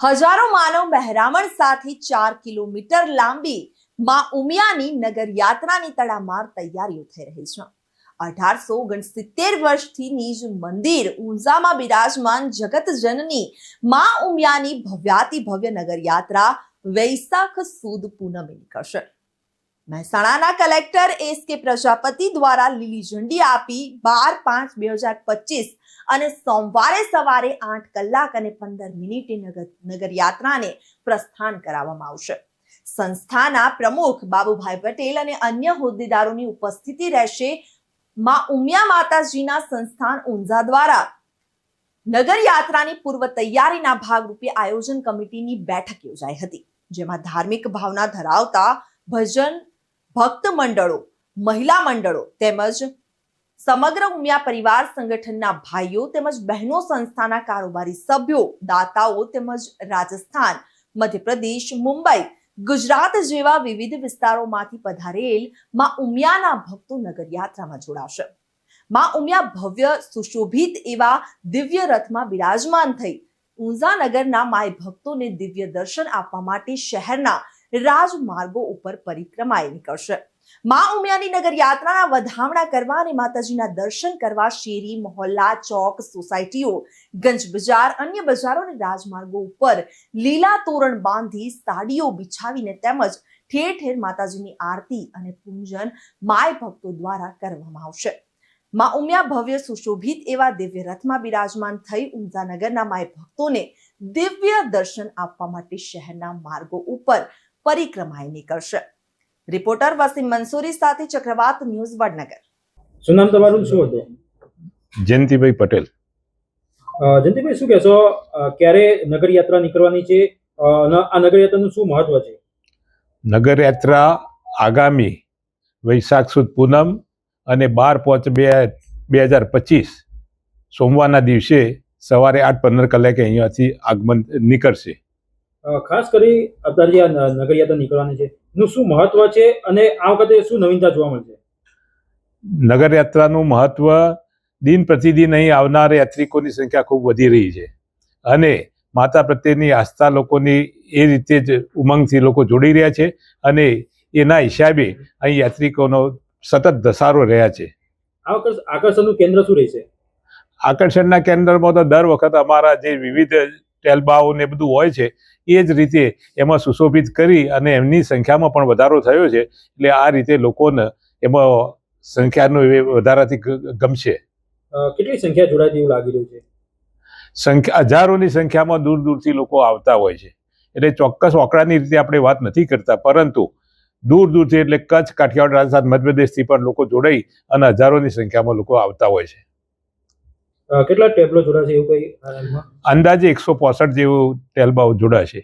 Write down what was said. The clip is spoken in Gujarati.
હજારો માનવ બહેરામણ સાથે ચાર કિલોમીટર લાંબી માં ઉમિયાની નગર યાત્રાની તડામાર તૈયારીઓ થઈ રહી છે. અઢારસો ઓગણસિત્તેર વર્ષથી નિજ મંદિર ઊંઝામાં બિરાજમાન જગત જનની માં ઉમિયાની ભવ્યાતિ ભવ્ય નગર યાત્રા વૈશાખ સુદ પૂનમે નીકળશે. મહેસાણાના કલેક્ટર એસ કે પ્રજાપતિ દ્વારા લીલી ઝંડી આપી બાર પાંચ બે હજાર પચીસ અને સોમવારે સવારે આઠ કલાક અને પંદર મિનિટે નગર નગર પ્રસ્થાન કરાવવામાં આવશે. સંસ્થાના પ્રમુખ બાબુભાઈ પટેલ અને અન્ય હોદ્દેદારોની ઉપસ્થિતિ રહેશે માં ઉમિયા માતાજીના સંસ્થાન ઊંઝા દ્વારા. નગર યાત્રાની પૂર્વ તૈયારીના ભાગરૂપે આયોજન કમિટીની બેઠક યોજાઈ હતી, જેમાં ધાર્મિક ભાવના ધરાવતા ભજન ભક્ત મંડળો, મહિલા મંડળો તેમજ સમગ્ર ઉમિયા પરિવાર સંગઠનના ભાઈઓ તેમજ બહેનો સંસ્થાના કારોબારી સભ્યો, દાતાઓ તેમજ રાજસ્થાન, મધ્યપ્રદેશ, મુંબઈ, ગુજરાત જેવા વિવિધ વિસ્તારોમાંથી પધારેલમાં ઉમિયાના ભક્તો નગર યાત્રામાં જોડાશે. માં ઉમિયા ભવ્ય, સુશોભિત એવા દિવ્ય રથમાં બિરાજમાન થઈ ઊંઝા નગરના માય ભક્તોને દિવ્ય દર્શન આપવા માટે શહેરના રાજમાર્ગો ઉપર પરિક્રમાએ નીકળશે. મા ઉમિયાની નગર યાત્રાના વધામણા કરવા અને માતાજીના દર્શન કરવા શેરી, મહોલ્લા, ચોક, સોસાયટીઓ, ગંજ બજાર, અન્ય બજારો અને રાજમાર્ગો ઉપર લીલા તોરણ બાંધી સાડીઓ બિછાવીને તેમજ ઠેર ઠેર માતાજીની આરતી અને પૂજન માય ભક્તો દ્વારા કરવામાં આવશે. મા ઉમિયા ભવ્ય સુશોભિત એવા દિવ્ય રથમાં બિરાજમાન થઈ ઊંઝાનગરના માય ભક્તોને દિવ્ય દર્શન આપવા માટે શહેરના માર્ગો ઉપર પરિક્રમાએ નીકળશે. રિપોર્ટર વસીમ મંસૂરી સાથે ચક્રવાત ન્યૂઝ વડનગર. શું નામ તમારું? શું હતું? જયંતિભાઈ પટેલ. જયંતિભાઈ શું કહેશો? ક્યારે નગર યાત્રા નીકળવાની છે? આ નગર યાત્રાનું શું મહત્વ છે? નગરયાત્રા આગામી વૈશાખ સુદ પૂનમ અને બાર પાંચ બે બે હજાર પચીસ સોમવારના દિવસે સવારે આઠ પંદર કલાકે અહીંયાથી આગમન નીકળશે. ખાસ કરી અત્યારે જે આ ન- નીકળવાની છે. એનું શું મહત્વ છે અને આ વખતે શું નવીનતા જોવા મળશે? નગરયાત્રાનું મહત્વ દિન પ્રતિદિન અહીં આવનાર યાત્રિકોની સંખ્યા ખૂબ વધી રહી છે. અને માતા પ્રત્યેની આસ્થા લોકોની એ રીતે જ ઉમંગથી લોકો જોડી રહ્યા છે અને એના હિસાબે અહીં યાત્રિકોનો સતત ધસારો રહ્યા છે. આકર્ષણનું કેન્દ્ર શું રહેશે? આકર્ષણના કેન્દ્રમાં તો દર વખત અમારા જે વિવિધ ટેલબાઓ ને બધું હોય છે એ જ રીતે એમાં સુશોભિત કરી અને એમની સંખ્યામાં પણ વધારો થયો છે એટલે આ રીતે લોકોને એમાં સંખ્યાનો એ વધારાથી ગમશે. કેટલી સંખ્યા જોડાય એવું લાગી રહ્યું છે? સંખ્યા હજારોની સંખ્યામાં દૂર દૂરથી લોકો આવતા હોય છે. એટલે ચોક્કસ આંકડાની રીતે આપણે વાત નથી કરતા પરંતુ દૂર દૂરથી એટલે કચ્છ કાઠિયાવાડ રાજસ્થાન મધ્યપ્રદેશથી પણ લોકો જોડાઈ અને હજારોની સંખ્યામાં લોકો આવતા હોય છે. કેટલા ટેબલો જોડાશે એવું કઈ અંદાજે એકસો પોસઠ જેવું ટેલબાઓ જોડાશે.